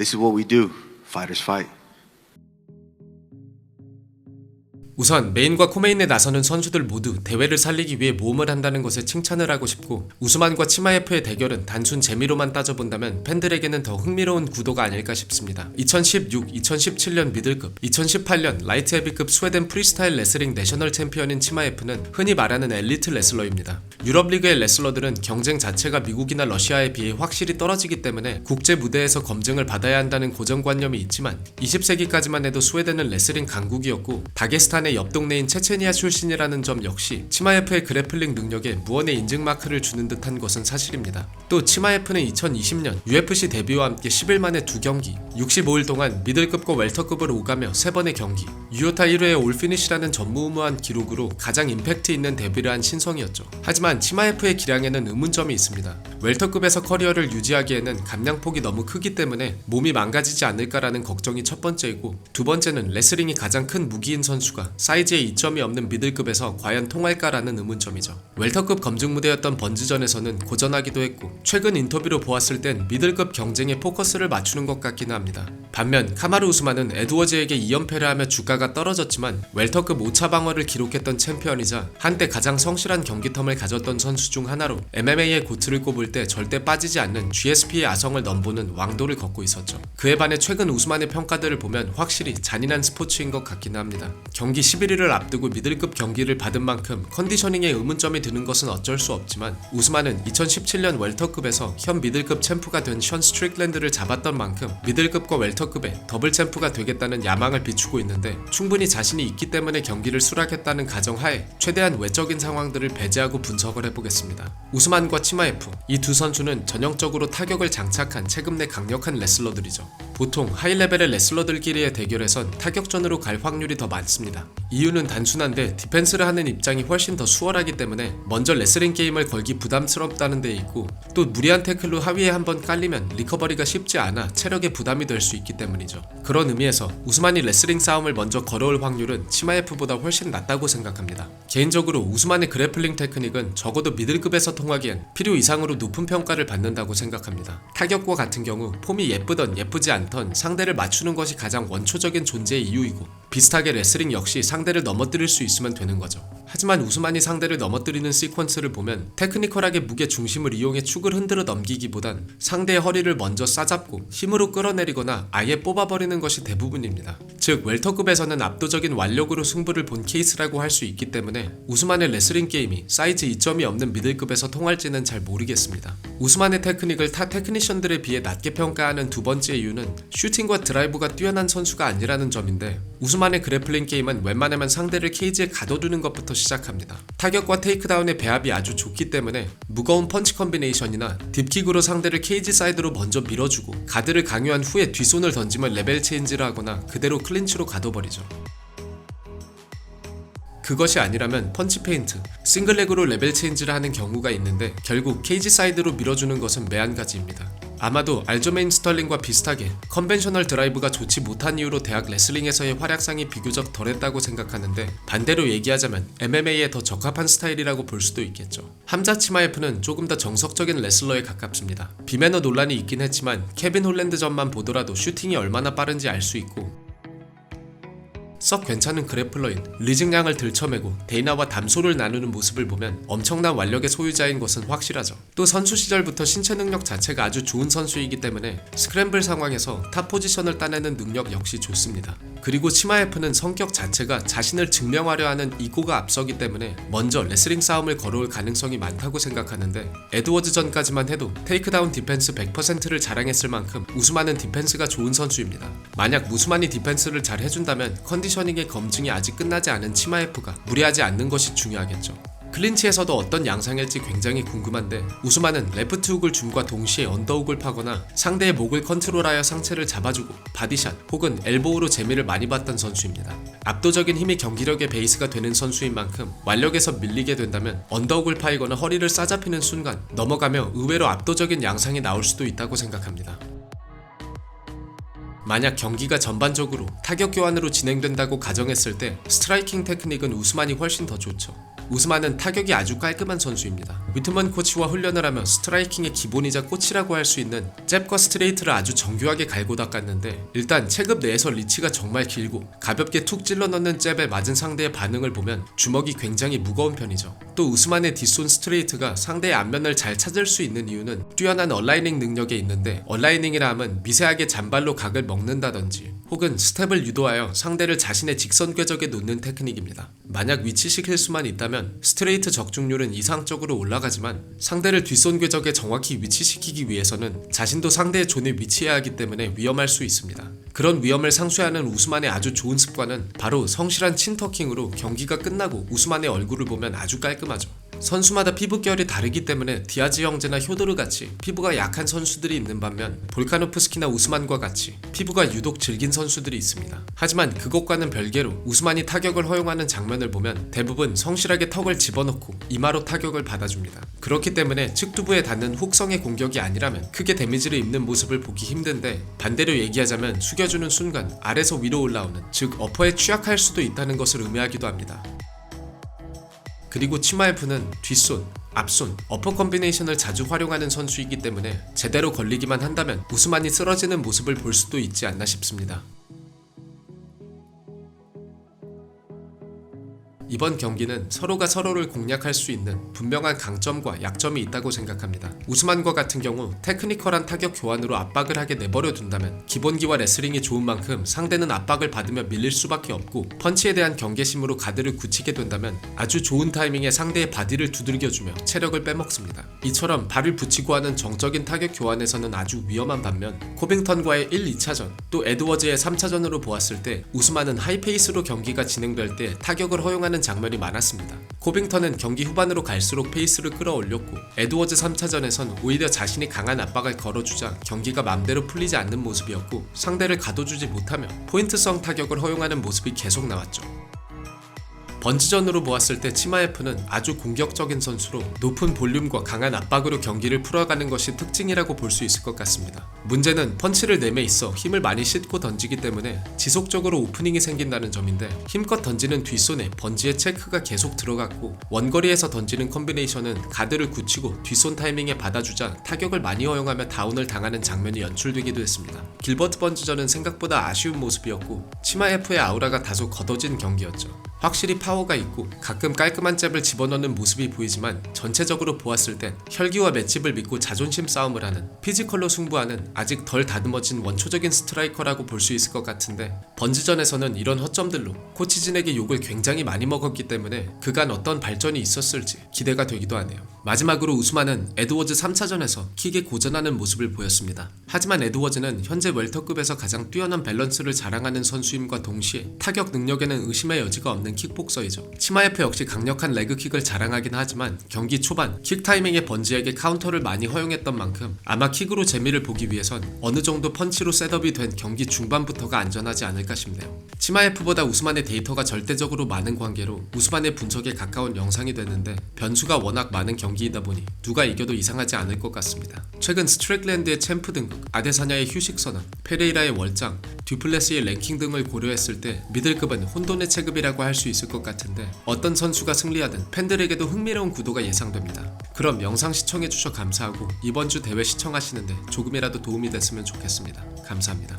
This is what we do. Fighters fight. 우선 메인과 코메인에 나서는 선수들 모두 대회를 살리기 위해 모험을 한다는 것에 칭찬을 하고 싶고 우스만과 치마예프의 대결은 단순 재미로만 따져본다면 팬들에게는 더 흥미로운 구도가 아닐까 싶습니다. 2016, 2017년 미들급, 2018년 라이트 헤비급 스웨덴 프리스타일 레슬링 내셔널 챔피언인 치마예프는 흔히 말하는 엘리트 레슬러입니다. 유럽 리그의 레슬러들은 경쟁 자체가 미국이나 러시아에 비해 확실히 떨어지기 때문에 국제 무대에서 검증을 받아야 한다는 고정관념이 있지만 20세기까지만 해도 스웨덴은 레슬링 강국이었고 다게스탄의 옆 동네인 체체니아 출신이라는 점 역시 치마예프의 그래플링 능력에 무언의 인증 마크를 주는 듯한 것은 사실입니다. 또 치마예프는 2020년 UFC 데뷔와 함께 10일 만에 두 경기, 65일 동안 미들급과 웰터급을 오가며 세 번의 경기, 유효타 1회의 올피니시라는 전무후무한 기록으로 가장 임팩트 있는 데뷔를 한 신성이었죠. 하지만 치마예프의 기량에는 의문점이 있습니다. 웰터급에서 커리어를 유지하기에는 감량폭이 너무 크기 때문에 몸이 망가지지 않을까라는 걱정이 첫 번째이고 두 번째는 레슬링이 가장 큰 무기인 선수가 사이즈에 이점이 없는 미들급에서 과연 통할까라는 의문점이죠. 웰터급 검증 무대였던 번즈전에서는 고전하기도 했고 최근 인터뷰로 보았을 땐 미들급 경쟁에 포커스를 맞추는 것 같기는 합니다. 반면 카마르 우스만은 에드워즈에게 2연패를 하며 주가가 떨어졌지만 웰터급 5차 방어를 기록했던 챔피언이자 한때 가장 성실한 경기 텀을 가졌던 선수 중 하나로 MMA의 고트를 꼽을 때 절대 빠지지 않는 GSP의 아성을 넘보는 왕도를 걷고 있었죠. 그에 반해 최근 우스만의 평가들을 보면 확실히 잔인한 스포츠인 것 같기는 합니다. 경기 11일을 앞두고 미들급 경기를 받은 만큼 컨디셔닝에 의문점이 드는 것은 어쩔 수 없지만 우스만은 2017년 웰터급에서 현 미들급 챔프가 된 션 스트릭랜드를 잡았던 만큼 미들급과 웰터급의 더블 챔프가 되겠다는 야망을 비추고 있는데 충분히 자신이 있기 때문에 경기를 수락했다는 가정하에 최대한 외적인 상황들을 배제하고 분석을 해보겠습니다. 우스만과 치마에프 이 두 선수는 전형적으로 타격을 장착한 최근 내 강력한 레슬러들이죠. 보통 하이레벨의 레슬러들끼리의 대결에선 타격전으로 갈 확률이 더 많습니다. 이유는 단순한데 디펜스를 하는 입장이 훨씬 더 수월하기 때문에 먼저 레슬링 게임을 걸기 부담스럽다는 데 있고 또 무리한 태클로 하위에 한번 깔리면 리커버리가 쉽지 않아 체력에 부담이 될 수 있기 때문이죠. 그런 의미에서 우스만이 레슬링 싸움을 먼저 걸어올 확률은 치마에프보다 훨씬 낮다고 생각합니다. 개인적으로 우스만의 그래플링 테크닉은 적어도 미들급에서 통하기엔 필요 이상으로 높은 평가를 받는다고 생각합니다. 타격과 같은 경우 폼이 예쁘던 예쁘지 않던 상대를 맞추는 것이 가장 원초적인 존재의 이유이고 비슷하게 레슬링 역시 상대를 넘어뜨릴 수 있으면 되는 거죠. 하지만 우스만이 상대를 넘어뜨리는 시퀀스를 보면 테크니컬하게 무게 중심을 이용해 축을 흔들어 넘기기보단 상대의 허리를 먼저 싸잡고 힘으로 끌어내리거나 아예 뽑아버리는 것이 대부분입니다. 즉 웰터급에서는 압도적인 완력으로 승부를 본 케이스라고 할 수 있기 때문에 우스만의 레슬링 게임이 사이즈 이점이 없는 미들급에서 통할지는 잘 모르겠습니다. 우스만의 테크닉을 타 테크니션들에 비해 낮게 평가하는 두 번째 이유는 슈팅과 드라이브가 뛰어난 선수가 아니라는 점인데 우스만의 그래플링 게임은 웬만하면 상대를 케이지에 가둬두는 것부터 시작합니다. 타격과 테이크다운의 배합이 아주 좋기 때문에 무거운 펀치 컨비네이션이나 딥킥으로 상대를 케이지 사이드로 먼저 밀어주고 가드를 강요한 후에 뒷손을 던지면 레벨 체인지를 하거나 그대로 클린치로 가둬버리죠. 그것이 아니라면 펀치 페인트, 싱글렉으로 레벨 체인지를 하는 경우가 있는데 결국 케이지 사이드로 밀어주는 것은 매한가지입니다. 아마도 알조메인 스털링과 비슷하게 컨벤셔널 드라이브가 좋지 못한 이유로 대학 레슬링에서의 활약상이 비교적 덜했다고 생각하는데 반대로 얘기하자면 MMA에 더 적합한 스타일이라고 볼 수도 있겠죠. 함자 치마에프는 조금 더 정석적인 레슬러에 가깝습니다. 비매너 논란이 있긴 했지만 케빈 홀랜드 전만 보더라도 슈팅이 얼마나 빠른지 알 수 있고 썩 괜찮은 그래플러인 리징양을 들쳐매고 데이나와 담소를 나누는 모습을 보면 엄청난 완력의 소유자인 것은 확실하죠. 또 선수 시절부터 신체 능력 자체가 아주 좋은 선수이기 때문에 스크램블 상황에서 탑 포지션을 따내는 능력 역시 좋습니다. 그리고 치마에프는 성격 자체가 자신을 증명하려 하는 이고가 앞서기 때문에 먼저 레슬링 싸움을 걸어올 가능성이 많다고 생각하는데 에드워즈 전까지만 해도 테이크다운 디펜스 100%를 자랑했을 만큼 우스만은 디펜스가 좋은 선수입니다. 만약 무스만이 디펜스를 잘 해준다면 컨디 셔닝의 검증이 아직 끝나지 않은 치마에프가 무리하지 않는 것이 중요하겠죠. 클린치에서도 어떤 양상일지 굉장히 궁금한데 우스만은 레프트 훅을 줌과 동시에 언더훅을 파거나 상대의 목을 컨트롤하여 상체를 잡아주고 바디샷 혹은 엘보우로 재미를 많이 봤던 선수입니다. 압도적인 힘이 경기력의 베이스가 되는 선수인 만큼 완력에서 밀리게 된다면 언더훅을 파이거나 허리를 싸잡히는 순간 넘어가며 의외로 압도적인 양상이 나올 수도 있다고 생각합니다. 만약 경기가 전반적으로 타격 교환으로 진행된다고 가정했을 때 스트라이킹 테크닉은 우스만이 훨씬 더 좋죠. 우스만은 타격이 아주 깔끔한 선수입니다. 위트먼 코치와 훈련을 하며 스트라이킹의 기본이자 꽃이라고 할 수 있는 잽과 스트레이트를 아주 정교하게 갈고 닦았는데 일단 체급 내에서 리치가 정말 길고 가볍게 툭 찔러 넣는 잽에 맞은 상대의 반응을 보면 주먹이 굉장히 무거운 편이죠. 또 우스만의 뒷손 스트레이트가 상대의 앞면을 잘 찾을 수 있는 이유는 뛰어난 얼라이닝 능력에 있는데 얼라이닝이라 함은 미세하게 잔발로 각을 먹는다든지 혹은 스텝을 유도하여 상대를 자신의 직선 궤적에 놓는 테크닉입니다. 만약 위치시킬 수만 있다면 스트레이트 적중률은 이상적으로 올라가지만 상대를 뒷손 궤적에 정확히 위치시키기 위해서는 자신도 상대의 존에 위치해야 하기 때문에 위험할 수 있습니다. 그런 위험을 상쇄하는 우스만의 아주 좋은 습관은 바로 성실한 친터킹으로 경기가 끝나고 우스만의 얼굴을 보면 아주 깔끔하죠. 선수마다 피부결이 다르기 때문에 디아즈 형제나 효도르 같이 피부가 약한 선수들이 있는 반면 볼카노프스키나 우스만과 같이 피부가 유독 질긴 선수들이 있습니다. 하지만 그것과는 별개로 우스만이 타격을 허용하는 장면을 보면 대부분 성실하게 턱을 집어넣고 이마로 타격을 받아줍니다. 그렇기 때문에 측두부에 닿는 혹성의 공격이 아니라면 크게 데미지를 입는 모습을 보기 힘든데 반대로 얘기하자면 숙여주는 순간 아래서 위로 올라오는 즉 어퍼에 취약할 수도 있다는 것을 의미하기도 합니다. 그리고 치마에프는 뒷손, 앞손, 어퍼 컨비네이션을 자주 활용하는 선수이기 때문에 제대로 걸리기만 한다면 우스만이 쓰러지는 모습을 볼 수도 있지 않나 싶습니다. 이번 경기는 서로가 서로를 공략할 수 있는 분명한 강점과 약점이 있다고 생각합니다. 우스만과 같은 경우 테크니컬한 타격 교환으로 압박을 하게 내버려 둔다면 기본기와 레슬링이 좋은 만큼 상대는 압박을 받으며 밀릴 수밖에 없고 펀치에 대한 경계심으로 가드를 굳히게 된다면 아주 좋은 타이밍에 상대의 바디를 두들겨주며 체력을 빼먹습니다. 이처럼 발을 붙이고 하는 정적인 타격 교환에서는 아주 위험한 반면 코빙턴과의 1, 2차전 또 에드워즈의 3차전으로 보았을 때 우스만은 하이페이스로 경기가 진행될 때 타격을 허용하는 장면이 많았습니다. 코빙턴은 경기 후반으로 갈수록 페이스를 끌어올렸고 에드워즈 3차전에선 오히려 자신이 강한 압박을 걸어주자 경기가 맘대로 풀리지 않는 모습이었고 상대를 가둬주지 못하며 포인트성 타격을 허용하는 모습이 계속 나왔죠. 번지전으로 보았을 때 치마에프는 아주 공격적인 선수로 높은 볼륨과 강한 압박으로 경기를 풀어가는 것이 특징이라고 볼 수 있을 것 같습니다. 문제는 펀치를 내매 있어 힘을 많이 싣고 던지기 때문에 지속적으로 오프닝이 생긴다는 점인데 힘껏 던지는 뒷손에 번지의 체크가 계속 들어갔고 원거리에서 던지는 컨비네이션은 가드를 굳히고 뒷손 타이밍에 받아주자 타격을 많이 허용하며 다운을 당하는 장면이 연출되기도 했습니다. 길버트 번지전은 생각보다 아쉬운 모습이었고 치마에프의 아우라가 다소 걷어진 경기였죠. 확실히 파워가 있고 가끔 깔끔한 잽을 집어넣는 모습이 보이지만 전체적으로 보았을 땐 혈기와 맷집을 믿고 자존심 싸움을 하는 피지컬로 승부하는 아직 덜 다듬어진 원초적인 스트라이커라고 볼 수 있을 것 같은데 번지전에서는 이런 허점들로 코치진에게 욕을 굉장히 많이 먹었기 때문에 그간 어떤 발전이 있었을지 기대가 되기도 하네요. 마지막으로 우스만은 에드워즈 3차전에서 킥에 고전하는 모습을 보였습니다. 하지만 에드워즈는 현재 웰터급에서 가장 뛰어난 밸런스를 자랑하는 선수임과 동시에 타격 능력에는 의심의 여지가 없는 킥복서이죠. 치마에프 역시 강력한 레그킥을 자랑하긴 하지만 경기 초반 킥 타이밍에 번지에게 카운터를 많이 허용했던 만큼 아마 킥으로 재미를 보기 위해선 어느 정도 펀치로 셋업이 된 경기 중반부터가 안전하지 않을까 싶네요. 치마에프보다 우스만의 데이터가 절대적으로 많은 관계로 우스만의 분석에 가까운 영상이 되는데 변수가 워낙 많은 경기이다 보니 누가 이겨도 이상하지 않을 것 같습니다. 최근 스트렉랜드의 챔프 등극, 아데사냐의 휴식 선언, 페레이라의 월장, 듀플레스의 랭킹 등을 고려했을 때 미들급은 혼돈의 체급이라고 할수 있을 것 같은데 어떤 선수가 승리하든 팬들에게도 흥미로운 구도가 예상됩니다. 그럼 영상 시청해주셔 감사하고 이번 주 대회 시청하시는데 조금이라도 도움이 됐으면 좋겠습니다. 감사합니다.